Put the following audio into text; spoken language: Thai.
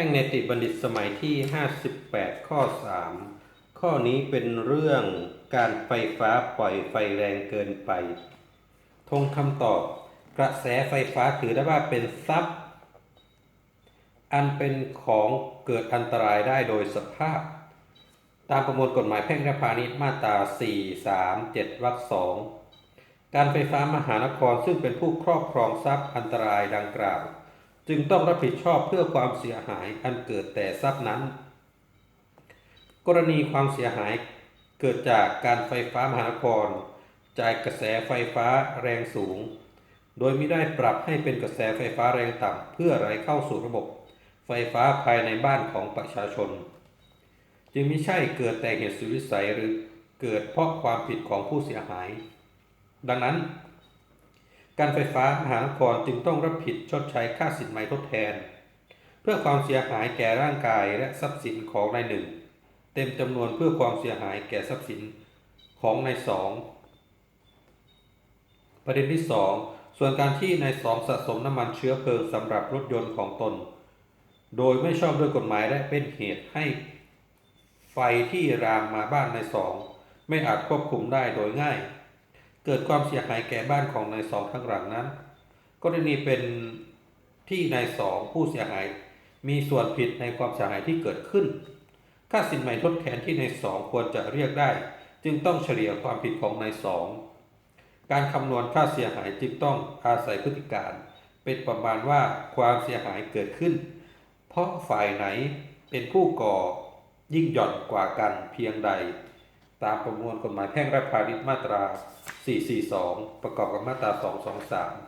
พ่งเนติบัณฑิตสมัยที่ 58 ข้อ 3 ข้อนี้เป็นเรื่องการไฟฟ้าปล่อยไฟแรงเกินไป ทงคำตอบ กระแสไฟฟ้าถือได้ว่าเป็นทรัพย์ อันเป็นของเกิดอันตรายได้โดยสภาพ ตามประมวลกฎหมายแพ่งและพาณิชย์มาตรา 4 3 7 วรรคสองการไฟฟ้ามหานครซึ่งเป็นผู้ครอบครองทรัพย์อันตรายดังกล่าว จึงต้องรับผิดชอบเพื่อความเสียหายอันเกิดแต่ทรัพย์นั้น กรณีความเสียหายเกิดจากการไฟฟ้ามหานคร จ่ายกระแสไฟฟ้าแรงสูง โดยไม่ได้ปรับให้เป็นกระแสไฟฟ้าแรงต่ำเพื่อไหลเข้าสู่ระบบไฟฟ้าภายในบ้านของประชาชน จึงไม่ใช่เกิดแต่เหตุสุวิสัยหรือเกิดเพราะความผิดของผู้เสียหาย ดังนั้น การไฟฟ้ามหานครจึงต้องรับผิดชดใช้ค่าสินไหมทดแทน เพื่อความเสียหายแก่ร่างกายและทรัพย์สินของนายหนึ่งเต็มจำนวนเพื่อความเสียหายแก่ทรัพย์สินของนายสองประเด็นที่ 2 ส่วนการที่นายสองสะสมน้ำมันเชื้อเพลิงสำหรับรถยนต์ของตน โดยไม่ชอบด้วยกฎหมายและเป็นเหตุให้ไฟที่รามมาบ้านนายสองไม่อาจควบคุมได้โดยง่าย เกิดความเสียหายแก่บ้านของนายสองทั้งหลังนั้น กรณีเป็นที่นายสองผู้เสียหายมีส่วนผิดในความเสียหายที่เกิดขึ้น ค่าสินไหม่ทดแทนที่นายสองควรจะเรียกได้ จึงต้องเฉลี่ยความผิดของนายสอง การคำนวณค่าเสียหายจึงต้องอาศัยพฤติการ เป็นประมาณว่าความเสียหายเกิดขึ้น เพราะฝ่ายไหนเป็นผู้ก่อยิ่งหย่อนกว่ากันเพียงใด ตามประมวลกฎหมายแพ่งและพาณิชย์มาตรา 442 ประกอบกับมาตรา 223